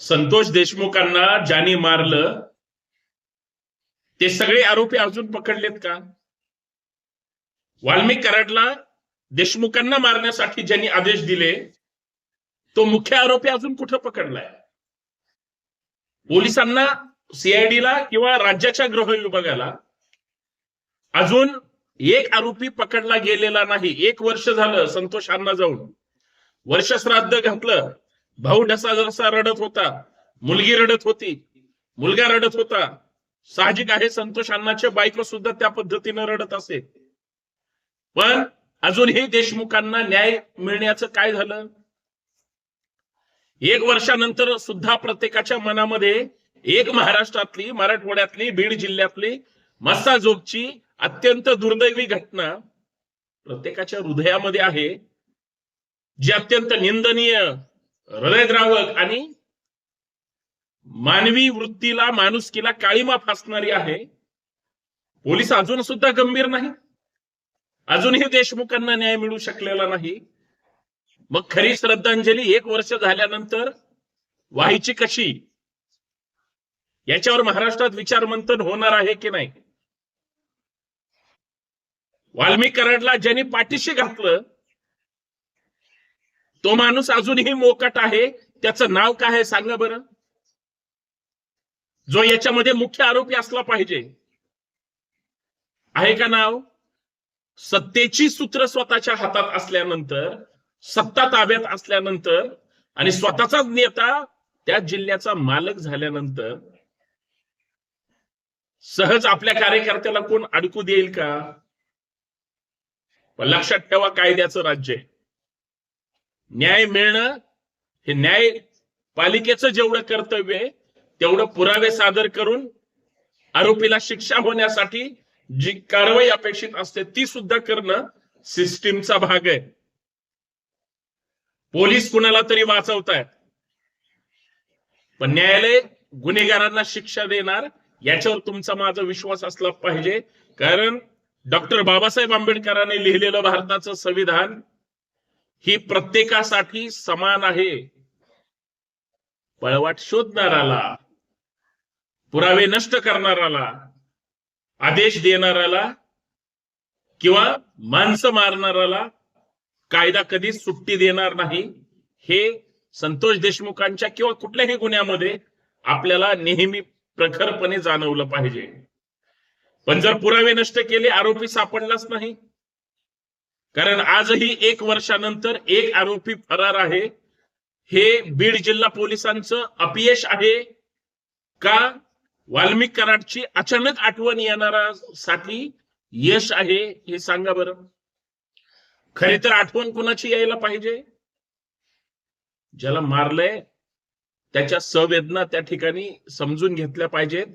संतोष देशमुखांना ज्यांनी मारलं ते सगळे आरोपी अजून पकडलेत का? वाल्मिक कराडला देशमुखांना मारण्यासाठी ज्यांनी आदेश दिले तो मुख्य आरोपी अजून कुठं पकडलाय? पोलिसांना सीआयडीला किंवा राज्याच्या गृह विभागाला अजून एक आरोपी पकडला गेलेला नाही. एक वर्ष झालं संतोष अण्णा जाऊन. वर्ष श्राद्ध घातलं. भाऊ ढसा जसा रडत होता. मुलगी रडत होती. मुलगा रडत होता. साहजिक आहे संतोष अण्णाच्या बायको सुद्धा त्या पद्धतीनं रडत असे. पण अजूनही देशमुखांना न्याय मिळण्याचं काय झालं? एक वर्षानंतर सुद्धा प्रत्येकाच्या मनामध्ये एक महाराष्ट्रातली मराठवाड्यातली बीड जिल्ह्यातली मस्साजोगची अत्यंत दुर्दैवी घटना प्रत्येकाच्या हृदयामध्ये आहे. जी अत्यंत निंदनीय हृदयद्रावक आणि मानवी वृत्तीला माणुसकीला काळीमा फासणारी आहे. पोलीस अजून सुद्धा गंभीर नाही अजूनही देशमुखांना न्याय मिळू शकलेला नाही. मग खरी श्रद्धांजली एक वर्ष झाल्यानंतर व्हायची कशी? याच्यावर महाराष्ट्रात विचारमंथन होणार आहे की नाही? वाल्मिक कराडला ज्यांनी पाठीशी घातलं तो माणूस अजूनही मोकट आहे. त्याचं नाव काय आहे सांगा बरं. जो याच्यामध्ये मुख्य आरोपी असला पाहिजे. आहे का नाव? सत्तेची सूत्र स्वतःच्या हातात असल्यानंतर सत्ता ताब्यात असल्यानंतर आणि स्वतःचाच नेता त्या जिल्ह्याचा मालक झाल्यानंतर सहज आपल्या कार्यकर्त्याला कोण अडकू देईल का? लक्षात ठेवा कायद्याचं राज्य आहे. न्याय मिळणं हे न्याय पालिकेचं जेवढं कर्तव्य आहे तेवढं पुरावे सादर करून आरोपीला शिक्षा होण्यासाठी जी कारवाई अपेक्षित असते ती सुद्धा करणं सिस्टीमचा भाग आहे. पोलीस कुणाला तरी वाचवतायत. पण न्यायालय गुन्हेगारांना शिक्षा देणार याच्यावर तुमचा माझा विश्वास असला पाहिजे. कारण डॉक्टर बाबासाहेब आंबेडकरांनी लिहिलेलं भारताचं संविधान ही प्रत्येकासाठी समान आहे. पळवाट शोधणाराला पुरावे नष्ट करणाराला आदेश देणाराला किंवा माणसं मारणाराला कायदा कधीच सुट्टी देणार नाही हे संतोष देशमुखांच्या किंवा कुठल्याही गुन्ह्यामध्ये आपल्याला नेहमी प्रखरपणे जाणवलं पाहिजे. पण जर पुरावे नष्ट केले आरोपी सापडलाच नाही कारण आजही एक वर्षानंतर एक आरोपी फरार आहे. हे बीड जिल्हा पोलिसांचं अपयश आहे का? वाल्मिक कराडची अचानक आठवण येणारा साठी यश आहे हे सांगा बरं. खरी तर आठवण कुणाची यायला पाहिजे? ज्याला मारलंय त्याच्या संवेदना त्या ठिकाणी समजून घेतल्या पाहिजेत.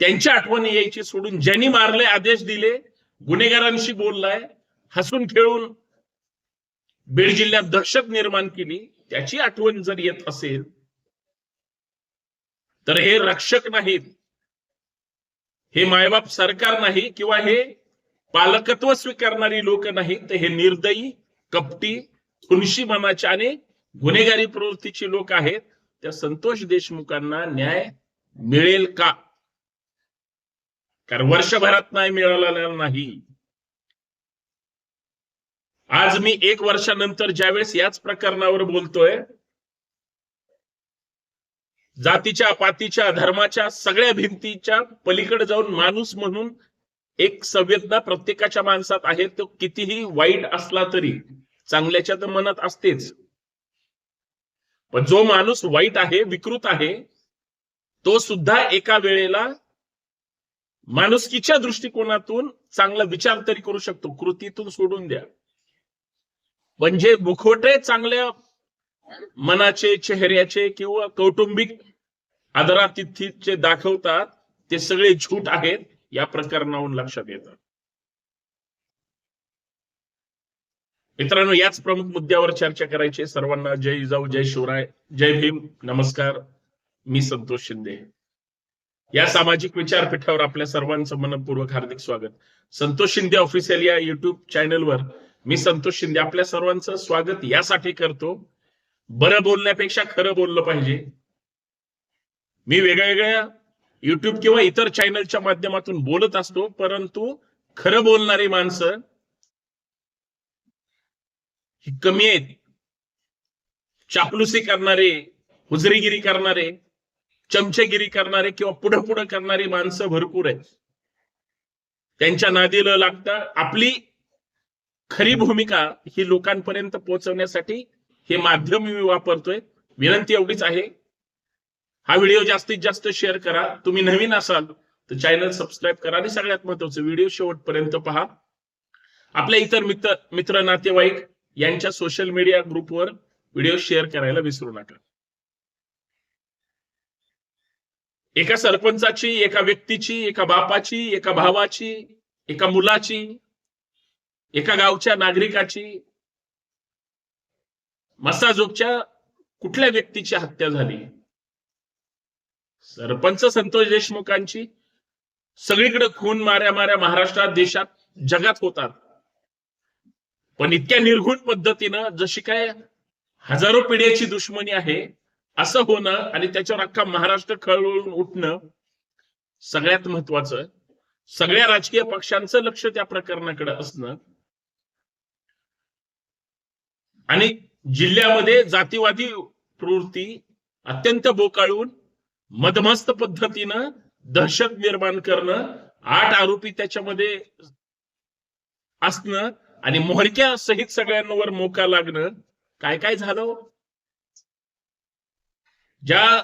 त्यांच्या आठवण यायची सोडून ज्यांनी मारले आदेश दिले गुन्हेगारांशी बोललाय हसून खेळून बीड जिल्ह्यात दहशत निर्माण केली त्याची आठवण जर येत असेल तर हे रक्षक नाहीत. हे मायबाप सरकार नाही किंवा हे पालकत्व स्वीकारणारी लोक नाहीत. तर हे निर्दयी कपटी खुनशी मनाचे आणि गुन्हेगारी प्रवृत्तीची लोक आहेत. त्या संतोष देशमुखांना न्याय मिळेल का? कारण वर्षभरात न्याय मिळालेला नाही. आज मी एक वर्षानंतर ज्यावेळेस याच प्रकरणावर बोलतोय जातीच्या पातीच्या धर्माच्या सगळ्या भिंतीच्या पलीकडे जाऊन माणूस म्हणून एक संवेदना प्रत्येकाच्या माणसात आहे तो कितीही वाईट असला तरी चांगल्याच्या तर मनात असतेच. पण जो माणूस वाईट आहे विकृत आहे तो सुद्धा एका वेळेला माणुसकीच्या दृष्टिकोनातून चांगला विचार तरी करू शकतो. कृतीतून सोडून द्या. पण जे मुखवटे चांगल्या मनाचे चेहऱ्याचे किंवा कौटुंबिक आदरातिथीचे दाखवतात ते सगळे झूट आहेत या प्रकरणाहून लक्षात येतात मित्रांनो याच प्रमुख मुद्द्यावर चर्चा करायची सर्वांना जय जाऊ जय शिवराय जय भीम. नमस्कार. मी संतोष शिंदे. या सामाजिक विचारपीठावर आपल्या सर्वांचं मनपूर्वक हार्दिक स्वागत. संतोष शिंदे ऑफिशियल या युट्यूब चॅनलवर मी संतोष शिंदे आपल्या सर्वांचं स्वागत यासाठी करतो. बरं बोलण्यापेक्षा खरं बोललं पाहिजे. मी वेगवेगळ्या युट्यूब किंवा इतर चॅनलच्या माध्यमातून बोलत असतो परंतु खरं बोलणारी माणसं ही कमी आहेत. चापलुसी करणारे हुजरीगिरी करणारे चमचेगिरी करणारे किंवा पुढं पुढं करणारी माणसं भरपूर आहेत. त्यांच्या नादीला लागता आपली खरी भूमिका ही लोकांपर्यंत पोहोचवण्यासाठी हे माध्यम मी वापरतोय. विनंती एवढीच आहे. हा व्हिडिओ जास्तीत जास्त शेअर करा. तुम्ही नवीन असाल तर चॅनल सबस्क्राईब करा आणि सगळ्यात महत्वाचं व्हिडिओ शेवटपर्यंत पहा. आपल्या इतर मित्र मित्र नातेवाईक यांच्या सोशल मीडिया ग्रुपवर व्हिडिओ शेअर करायला विसरू नका. एका सरपंचाची एका व्यक्तीची एका बापाची एका भावाची एका मुलाची एका गावच्या नागरिकाची मसाजोगच्या कुठल्या व्यक्तीची हत्या झाली? सरपंच संतोष देशमुखांची सगळीकडे खून माऱ्या माऱ्या महाराष्ट्रात देशात जगात होतात. पण इतक्या निर्घुण पद्धतीनं जशी काय हजारो पिढ्याची दुश्मनी आहे असं होणं आणि त्याच्यावर अख्खा महाराष्ट्र खळवळून उठणं सगळ्यात महत्वाचं. सगळ्या राजकीय पक्षांचं लक्ष त्या प्रकरणाकडे असणं आणि जिल्ह्यामध्ये जातीवादी प्रवृत्ती अत्यंत बोकाळून मदमस्त पद्धतीनं दहशत निर्माण करणं आठ आरोपी त्याच्यामध्ये असणं आणि मोहरक्या सहित सगळ्यांवर मोका लागणं काय काय झालं? ज्या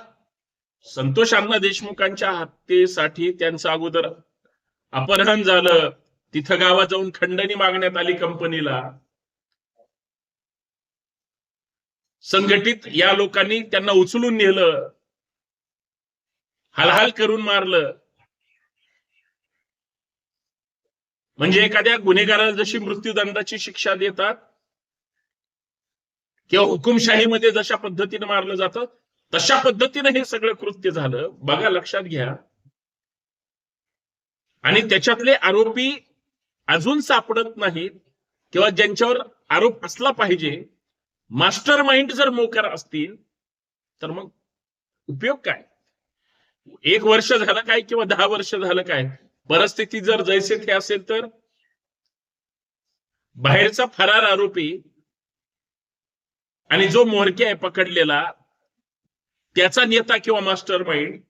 संतोष अण्णा देशमुखांच्या हत्येसाठी त्यांचं अगोदर अपहरण झालं तिथं गावात जाऊन खंडणी मागण्यात आली कंपनीला. संघटित या लोकांनी त्यांना उचलून नेलं हलहाल करून मारलं. म्हणजे एखाद्या गुन्हेगाराला जशी मृत्यूदंडाची शिक्षा देतात किंवा हुकुमशाहीमध्ये जशा पद्धतीने मारलं जातं तशा पद्धतीने हे सगळं कृत्य झालं. बघा लक्षात घ्या. आणि त्याच्यातले आरोपी अजून सापडत नाहीत किंवा ज्यांच्यावर आरोप असला पाहिजे मास्टर माइंड जर मोकार असतील तर मग उपयोग काय? एक वर्ष झालं काय किंवा दहा वर्ष झालं काय? परिस्थिती जर जैसे थे असेल तर? बाहेरचा फरार आरोपी आणि जो मोहरके आहे पकडलेला त्याचा नेता किंवा मास्टर माइंड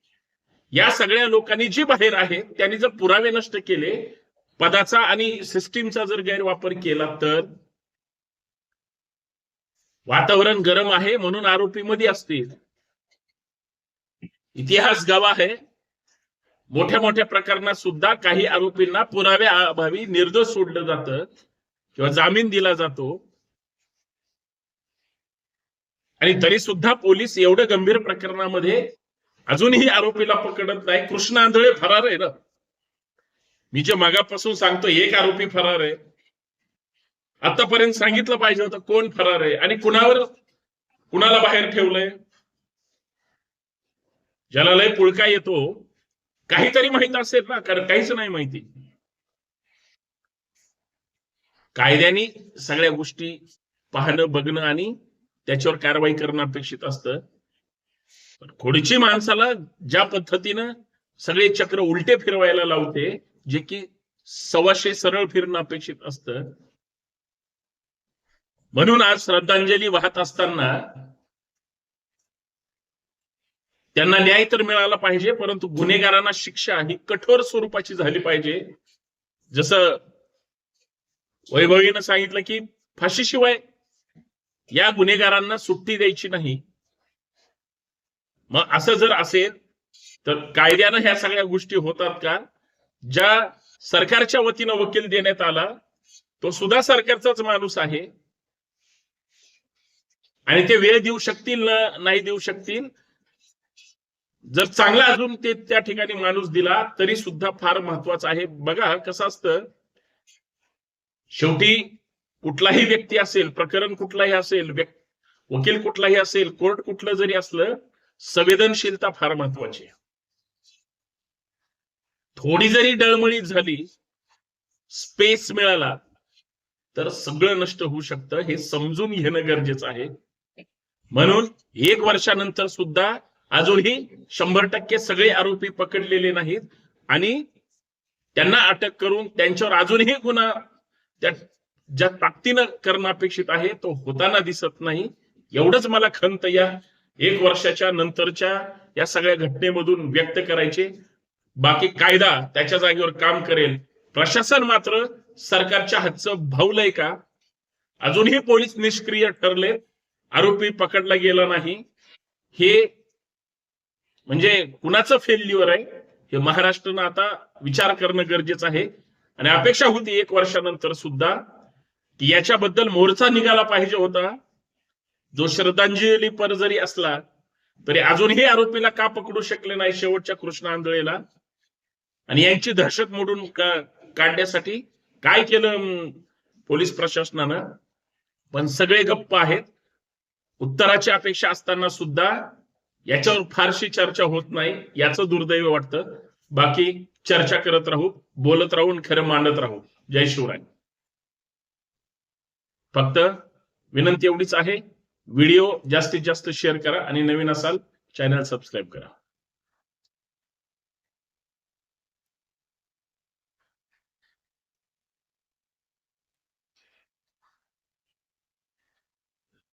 या सगळ्या लोकांनी जे बाहेर आहेत त्यांनी जर पुरावे नष्ट केले पदाचा आणि सिस्टीमचा जर गैरवापर केला तर? वातावरण गरम आहे म्हणून आरोपी मध्ये असतील इतिहास गवा आहे. मोठ्या मोठ्या प्रकरणात सुद्धा काही आरोपींना पुराव्या अभावी निर्दोष सोडलं जातं किंवा जामीन दिला जातो. आणि तरी सुद्धा पोलीस एवढं गंभीर प्रकरणामध्ये अजूनही आरोपीला पकडत नाही. कृष्ण आंधळे फरार आहे ना. मी जे मागापासून सांगतो एक आरोपी फरार आहे. आतापर्यंत सांगितलं पाहिजे होतं कोण फरार आहे आणि कुणावर कुणाला बाहेर ठेवलंय? ज्याला लय पुळका येतो काहीतरी माहीत असेल ना कारण काहीच नाही माहिती. कायद्याने सगळ्या गोष्टी पाहणं बघणं आणि त्याच्यावर कारवाई करणं अपेक्षित असतं. पण खोडची माणसाला ज्या पद्धतीनं सगळे चक्र उलटे फिरवायला लावते जे की सव्वाशे सरळ फिरणं अपेक्षित असतं म्हणून आज श्रद्धांजली वाहत असताना त्यांना न्याय तर मिळाला पाहिजे परंतु गुन्हेगारांना शिक्षा ही कठोर स्वरूपाची झाली पाहिजे. जसं वैभवीनं सांगितलं की फाशीशिवाय या गुन्हेगारांना सुट्टी द्यायची नाही. मग असं जर असेल तर कायद्यानं ह्या सगळ्या गोष्टी होतात का? ज्या सरकारच्या वतीनं वकील देण्यात आला तो सुद्धा सरकारचाच माणूस आहे. आणि ते वेळ देऊ शकतील ना नाही देऊ शकतील? जर चांगला अजून ते त्या ठिकाणी माणूस दिला तरी सुद्धा फार महत्वाचं आहे. बघा कसं असतं? शेवटी कुठलाही व्यक्ती असेल प्रकरण कुठलाही असेल वकील कुठलाही असेल कोर्ट कुठलं जरी असलं संवेदनशीलता फार महत्वाची आहे. थोडी जरी डळमळीत झाली स्पेस मिळाला तर सगळं नष्ट होऊ शकतं. हे समजून घेणं गरजेचं आहे. म्हणून एक वर्षानंतर सुद्धा अजूनही शंभर टक्के सगळे आरोपी पकडलेले नाहीत. आणि त्यांना अटक करून त्यांच्यावर अजूनही गुन्हा त्या ज्या ताकदीनं करणं अपेक्षित आहे तो होताना दिसत नाही. एवढंच मला खंत या एक वर्षाच्या नंतरच्या या सगळ्या घटनेमधून व्यक्त करायचे. बाकी कायदा त्याच्या जागेवर काम करेल. प्रशासन मात्र सरकारच्या हातचं भावलंय का? अजूनही पोलीस निष्क्रिय ठरलेत. आरोपी पकडला गेला नाही. हे म्हणजे कुणाचं फेल्युअर आहे? हे महाराष्ट्रानं आता विचार करणं गरजेचं आहे. आणि अपेक्षा होती एक वर्षानंतर सुद्धा की याच्याबद्दल मोर्चा निघाला पाहिजे होता. जो श्रद्धांजली पर जरी असला तरी अजूनही आरोपीला का पकडू शकले नाही शेवटच्या कृष्ण आंधळेला? आणि यांची दहशत मोडून का- काढण्यासाठी काय केलं पोलीस प्रशासनानं? पण सगळे गप्प आहेत. उत्तराची अपेक्षा असताना सुद्धा याच्यावर फारशी चर्चा होत नाही. याचं दुर्दैव वाटतं. बाकी चर्चा करत राहू बोलत राहून खरं मांडत राहू. जय शिवराय. फक्त विनंती एवढीच आहे. व्हिडिओ जास्तीत जास्त शेअर करा आणि नवीन असाल चॅनल सबस्क्राईब करा.